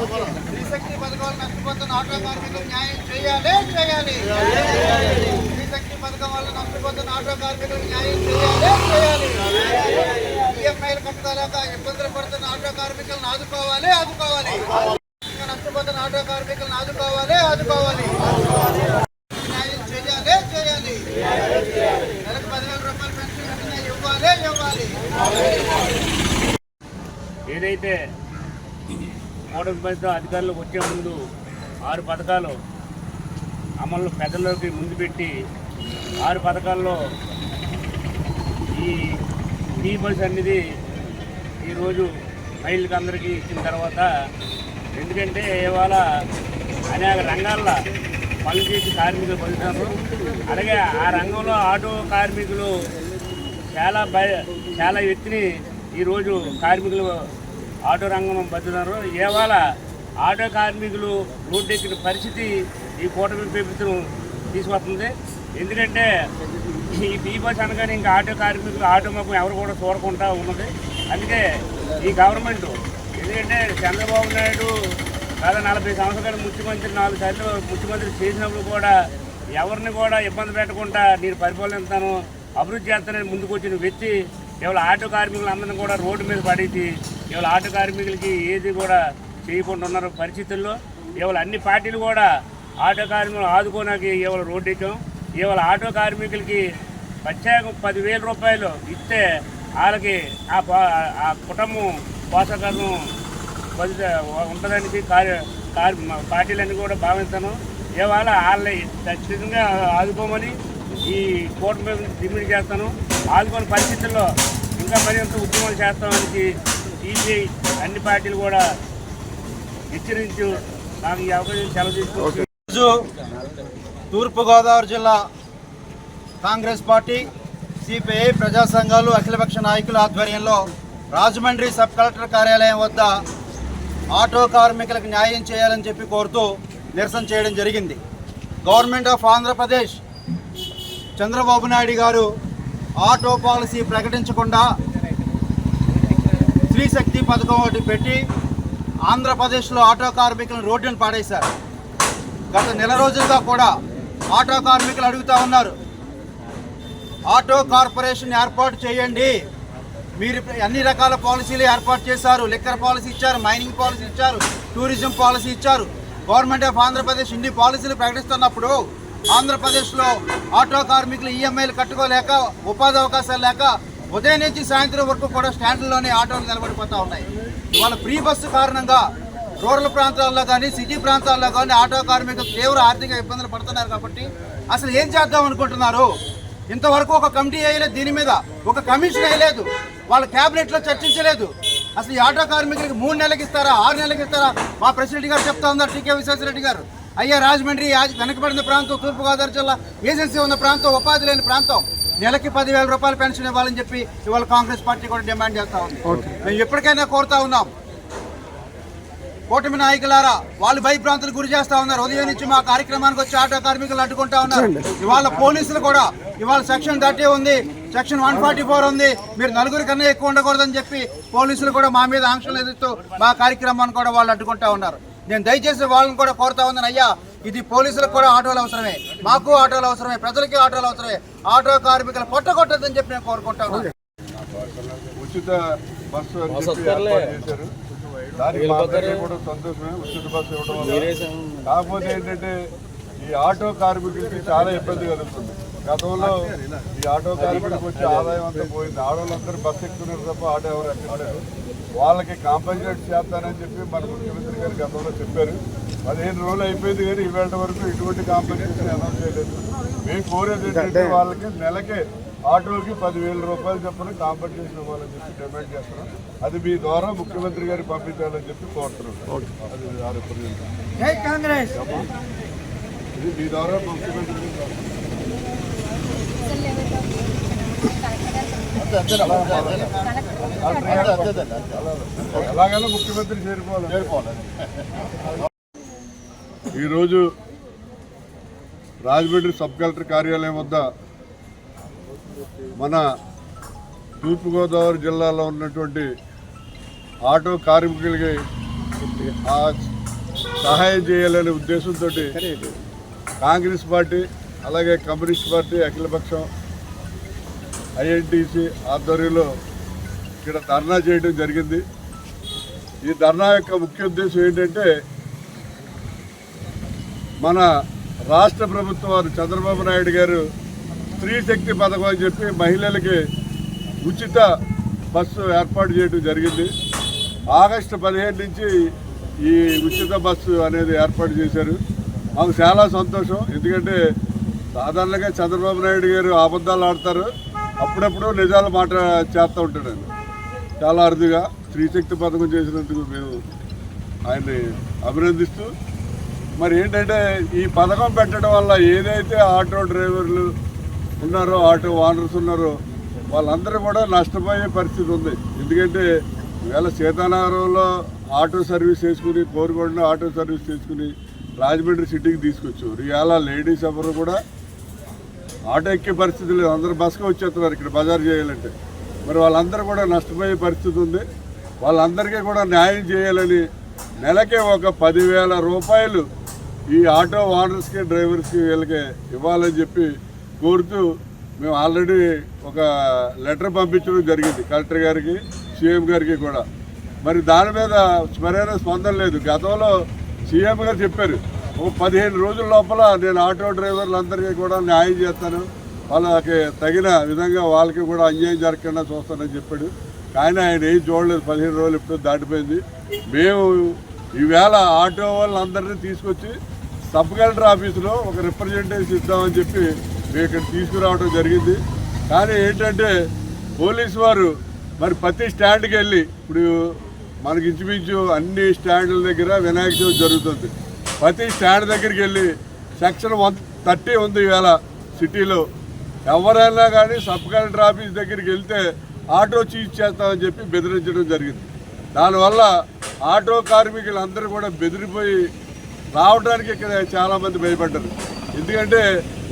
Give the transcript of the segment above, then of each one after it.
శ్రీశక్తి పథకాలు నష్టపోతున్న ఆటో కార్మికులకు న్యాయం చేయాలి చేయాలి శ్రీశక్తి పథకం వల్ల నష్టపోతున్న ఆటో కార్మికులకు న్యాయం చేయాలి చేయాలి ఈఎంఐలు కట్టలేక ఇబ్బందులు పడుతున్న ఆటో కార్మికులను ఆదుకోవాలి ఆదుకోవాలి ఇంకా నష్టపోతున్న ఆటో కార్మికులను ఆదుకోవాలి ఆదుకోవాలి న్యాయం చేయాలి చేయాలి నెలకు పదివేల రూపాయలు పెన్షన్ వెంటనే ఇవ్వాలి ఇవ్వాలి ఏదైతే మోడల్ ప్రభుత్వం అధికారులకు వచ్చే ముందు ఆరు పథకాలు అమలు పెద్దలోకి ముందు పెట్టి ఆరు పథకాల్లో ఈ ఈ బస్ అనేది ఈరోజు మహిళలకు అందరికీ ఇచ్చిన తర్వాత ఎందుకంటే ఇవాళ అనేక రంగాల్లో పనిచేసి కార్మికులు పొందుతారు అలాగే ఆ రంగంలో ఆటో కార్మికులు చాలా చాలా ఎత్తుని ఈరోజు కార్మికులు ఆటో రంగం బతున్నారు ఇవాళ ఆటో కార్మికులు రోడ్డెక్కిన పరిస్థితి ఈ కూటమి ప్రభుత్వం తీసుకొస్తుంది. ఎందుకంటే ఈ బీబస్ అనగానే ఇంకా ఆటో కార్మికులు ఆటో మొక్కం ఎవరు కూడా చూడకుండా ఉన్నది. అందుకే ఈ గవర్నమెంట్ ఎందుకంటే చంద్రబాబు నాయుడు దాదాపు నలభై సంవత్సరాలు ముఖ్యమంత్రి నాలుగు సార్లు ముఖ్యమంత్రి చేసినప్పుడు కూడా ఎవరిని కూడా ఇబ్బంది పెట్టకుండా నేను పరిపాలిస్తాను అభివృద్ధి చేస్తానని ముందుకు వచ్చిన వ్యక్తి ఇవాళ ఆటో కార్మికులందరినీ కూడా రోడ్డు మీద పడేసి ఇవాళ ఆటో కార్మికులకి ఏది కూడా చేయకుండా ఉన్నారు పరిస్థితుల్లో. ఇవాళ అన్ని పార్టీలు కూడా ఆటో కార్మికులు ఆదుకోనాకి ఇవాళ రోడ్డు ఎక్కాం ఇవాళ ఆటో కార్మికులకి ప్రత్యేకం పదివేల రూపాయలు ఇస్తే వాళ్ళకి ఆ ఆ కుటుంబం పోషకాలను బదిలీ ఉంటుందని కార్య కార్య పార్టీలన్నీ కూడా భావిస్తాను ఇవాళ వాళ్ళని ఖచ్చితంగా ఆదుకోమని ఈ కోర్టు మీద డిమాండ్ చేస్తాను ఆదుకోని పరిస్థితుల్లో ఇంకా మరింత ఉద్యమాలు చేస్తామని సిపిఐ అన్ని పార్టీలు కూడా హెచ్చరించు. నాకు ఈ అవకాశం సెలవు తీసుకోవచ్చు ఈరోజు తూర్పుగోదావరి జిల్లా కాంగ్రెస్ పార్టీ సిపిఐ ప్రజా సంఘాలు అఖిలపక్ష నాయకుల ఆధ్వర్యంలో రాజమండ్రి సబ్ కలెక్టర్ కార్యాలయం వద్ద ఆటో కార్మికులకు న్యాయం చేయాలని చెప్పి కోరుతూ నిరసన చేయడం జరిగింది. గవర్నమెంట్ ఆఫ్ ఆంధ్రప్రదేశ్ చంద్రబాబు నాయుడు గారు ఆటో పాలసీ ప్రకటించకుండా స్త్రీశక్తి పథకం ఒకటి పెట్టి ఆంధ్రప్రదేశ్లో ఆటో కార్మికులను రోడ్డును పాడేశారు. గత నెల రోజులుగా కూడా ఆటో కార్మికులు అడుగుతా ఉన్నారు. ఆటో కార్పొరేషన్ ఏర్పాటు చేయండి. మీరు అన్ని రకాల పాలసీలు ఏర్పాటు చేశారు. లిక్కర్ పాలసీ ఇచ్చారు మైనింగ్ పాలసీ ఇచ్చారు టూరిజం పాలసీ ఇచ్చారు. గవర్నమెంట్ ఆఫ్ ఆంధ్రప్రదేశ్ ఇన్ని పాలసీలు ప్రకటిస్తున్నప్పుడు ఆంధ్రప్రదేశ్లో ఆటో కార్మికులు ఈఎంఐలు కట్టుకోలేక ఉపాధి అవకాశాలు లేక ఉదయం నుంచి సాయంత్రం వరకు కూడా స్టాండ్లోనే ఆటోలు నిలబడిపోతూ ఉన్నాయి. ఇవాళ ఫ్రీ బస్సు కారణంగా రూరల్ ప్రాంతాల్లో కానీ సిటీ ప్రాంతాల్లో కానీ ఆటో కార్మికులు తీవ్ర ఆర్థిక ఇబ్బందులు పడుతున్నారు కాబట్టి అసలు ఏం చేద్దాం అనుకుంటున్నారు? ఇంతవరకు ఒక కమిటీ వేయలేదు దీని మీద ఒక కమిషన్ వేయలేదు. వాళ్ళ క్యాబినెట్లో చర్చించలేదు. అసలు ఈ ఆటో కార్మికులకు మూడు నెలలకు ఇస్తారా ఆరు నెలలకు ఇస్తారా? మా ప్రెసిడెంట్ గారు చెప్తా ఉన్నారు టీకే విశ్వేశ్వరరెడ్డి గారు. అయ్యా రాజమండ్రి వెనకబడిన ప్రాంతం తూర్పుగోదావరి జిల్లా ఏజెన్సీ ఉన్న ప్రాంతం ఉపాధి లేని ప్రాంతం. నెలకి పదివేల రూపాయల పెన్షన్ ఇవ్వాలని చెప్పి ఇవాళ కాంగ్రెస్ పార్టీ కూడా డిమాండ్ చేస్తా ఉంది. మేము ఎప్పటికైనా కోరుతా ఉన్నాం. కూటమి నాయకులారా వాళ్ళు భయభ్రాంతులు గురి చేస్తా ఉన్నారు. ఉదయం నుంచి మా కార్యక్రమానికి వచ్చి ఆటో కార్మికులు అడ్డుకుంటా ఉన్నారు. ఇవాళ పోలీసులు కూడా ఇవాళ సెక్షన్ థర్టీ ఉంది సెక్షన్ వన్ ఫార్టీ ఫోర్ ఉంది మీరు నలుగురి కన్నా ఎక్కువ ఉండకూడదని చెప్పి పోలీసులు కూడా మా మీద ఆంక్షలు ఎదుగుతూ మా కార్యక్రమాన్ని కూడా వాళ్ళు అడ్డుకుంటా ఉన్నారు. నేను దయచేసి వాళ్ళని కూడా కోరుతా ఉన్నాను. అయ్యా ఇది పోలీసులకు కూడా ఆటోలు అవసరమే. మాకు ఆటోలు అవసరమే. ప్రజలకి ఆటోలు అవసరమే. ఆటో కార్మికులు పొట్టగొట్టద్దని చెప్పి నేను కోరుకుంటా ఉన్నాను ఉచిత బస్సు చేశారు. దానికి కూడా సంతోషమే. ఉచిత బస్సు ఇవ్వడం వల్ల. కాకపోతే ఏంటంటే ఈ ఆటో కార్మికులకి చాలా ఇబ్బంది కలుగుతుంది. గతంలో ఈ ఆటో కార్మికులకు వచ్చే ఆదాయం అంతా పోయింది. ఆడవాళ్ళందరూ బస్సు ఎక్కుతున్నారు తప్ప ఆటో ఎవరు ఎక్కలేదు వాళ్ళకి కాంపన్సేట్ చేస్తానని చెప్పి మన ముఖ్యమంత్రి గారు గతంలో చెప్పారు. పదిహేను రోజులు అయిపోయింది కానీ ఇవాళ వరకు ఇటువంటి కాంపన్సేషన్ అనౌన్స్ చేయలేదు. మేము కోరేది ఏంటంటే వాళ్ళకి నెలకే ఆటోకి పదివేల రూపాయలు చొప్పున కాంపన్సేషన్ ఇవ్వాలని చెప్పి డిమాండ్ చేస్తున్నాం. అది మీ ద్వారా ముఖ్యమంత్రి గారికి పంపించాలని చెప్పి కోరుతున్నాం. అది కాంగ్రెస్. ఇది మీ ద్వారా ముఖ్యమంత్రి ఎలాగైనా ముఖ్యమంత్రి చేరుకోవాలి ఈరోజు రాజమండ్రి సబ్ కలెక్టర్ కార్యాలయం వద్ద మన తూర్పుగోదావరి జిల్లాలో ఉన్నటువంటి ఆటో కార్మికులకి సహాయం చేయాలనే ఉద్దేశంతో కాంగ్రెస్ పార్టీ అలాగే కమ్యూనిస్ట్ పార్టీ అఖిలపక్షం ఐఎన్టీసీ ఆధ్వర్యంలో ఇక్కడ ధర్నా చేయడం జరిగింది. ఈ ధర్నా యొక్క ముఖ్య ఉద్దేశం ఏంటంటే మన రాష్ట్ర ప్రభుత్వం వారు చంద్రబాబు నాయుడు గారు స్త్రీ శక్తి పథకం అని చెప్పి మహిళలకి ఉచిత బస్సు ఏర్పాటు చేయడం జరిగింది. ఆగస్టు పదిహేను నుంచి ఈ ఉచిత బస్సు అనేది ఏర్పాటు చేశారు. మాకు చాలా సంతోషం. ఎందుకంటే సాధారణంగా చంద్రబాబు నాయుడు గారు అబద్ధాలు ఆడతారు. అప్పుడప్పుడు నిజాలు మాట చేస్తూ ఉంటాడు చాలా అరుదుగా స్త్రీశక్తి పథకం చేసినందుకు మేము ఆయన్ని అభినందిస్తూ మరి ఏంటంటే ఈ పథకం పెట్టడం వల్ల ఏదైతే ఆటో డ్రైవర్లు ఉన్నారో ఆటో ఓనర్స్ ఉన్నారో వాళ్ళందరూ కూడా నష్టపోయే పరిస్థితి ఉంది. ఎందుకంటే ఈవేళ సీతానగరంలో ఆటో సర్వీస్ చేసుకుని కోరుకొండ ఆటో సర్వీస్ చేసుకుని రాజమండ్రి సిటీకి తీసుకొచ్చారు ఇవాళ లేడీస్ ఎవరు కూడా ఆటో ఎక్కే పరిస్థితి లేదు. అందరూ బస్కి వచ్చేస్తున్నారు ఇక్కడ బజార్ చేయాలంటే. మరి వాళ్ళందరూ కూడా నష్టపోయే పరిస్థితి ఉంది. వాళ్ళందరికీ కూడా న్యాయం చేయాలని నెలకే ఒక పదివేల రూపాయలు ఈ ఆటో ఓనర్స్కి డ్రైవర్స్కి వీళ్ళకి ఇవ్వాలని చెప్పి కోరుతూ మేము ఆల్రెడీ ఒక లెటర్ పంపించడం జరిగింది కలెక్టర్ గారికి సీఎం గారికి కూడా. మరి దాని మీద సరైన స్పందన లేదు. గతంలో సీఎం గారు చెప్పారు ఓ పదిహేను రోజుల లోపల నేను ఆటో డ్రైవర్లందరికీ కూడా న్యాయం చేస్తాను. వాళ్ళకి తగిన విధంగా వాళ్ళకి కూడా అన్యాయం జరగకుండా చూస్తానని చెప్పాడు. కానీ ఆయన ఏం చూడలేదు. పదిహేను రోజులు ఎప్పుడో దాటిపోయింది. మేము ఈవేళ ఆటో వాళ్ళందరినీ తీసుకొచ్చి సబ్ కలెక్టర్ ఆఫీసులో ఒక రిప్రజెంటేషన్ ఇద్దామని చెప్పి మేము ఇక్కడ తీసుకురావడం జరిగింది. కానీ ఏంటంటే పోలీసు వారు మరి ప్రతి స్టాండ్కి వెళ్ళి ఇప్పుడు మనకి ఇంచుమించు అన్ని స్టాండ్ల దగ్గర వినాయక చవితి జరుగుతుంది. ప్రతి స్టాండ్ దగ్గరికి వెళ్ళి సెక్షన్ వన్ థర్టీ ఉంది ఈవేళ సిటీలో. ఎవరైనా కానీ సబ్ కలెక్టర్ ఆఫీస్ దగ్గరికి వెళ్తే ఆటో చీజ్ చేస్తామని చెప్పి బెదిరించడం జరిగింది. దానివల్ల ఆటో కార్మికులందరూ కూడా బెదిరిపోయి రావడానికి ఇక్కడ చాలామంది భయపడ్డారు. ఎందుకంటే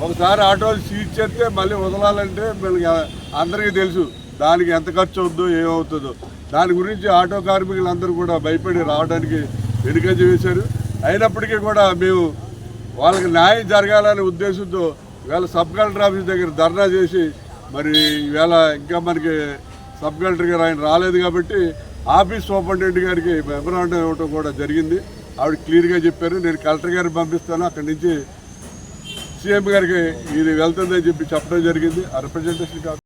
ఒకసారి ఆటో సీజ్ చేస్తే మళ్ళీ వదలాలంటే మనకి అందరికీ తెలుసు దానికి ఎంత ఖర్చు అవుతుందో ఏమవుతుందో. దాని గురించి ఆటో కార్మికులందరూ కూడా భయపడి రావడానికి వెనుక చేశారు అయినప్పటికీ కూడా మేము వాళ్ళకి న్యాయం జరగాలనే ఉద్దేశంతో ఇవాళ సబ్ కలెక్టర్ ఆఫీస్ దగ్గర ధర్నా చేసి మరి ఇవాళ ఇంకా మనకి సబ్ కలెక్టర్ గారు ఆయన రాలేదు కాబట్టి ఆఫీస్ సూపరింటెండెంట్ గారికి మెమరాండం ఇవ్వడం కూడా జరిగింది. ఆవిడ క్లియర్గా చెప్పారు. నేను కలెక్టర్ గారికి పంపిస్తాను. అక్కడి నుంచి సీఎం గారికి ఇది వెళ్తుందని చెప్పి చెప్పడం జరిగింది. ఆ రిప్రజెంటేషన్ కాదు.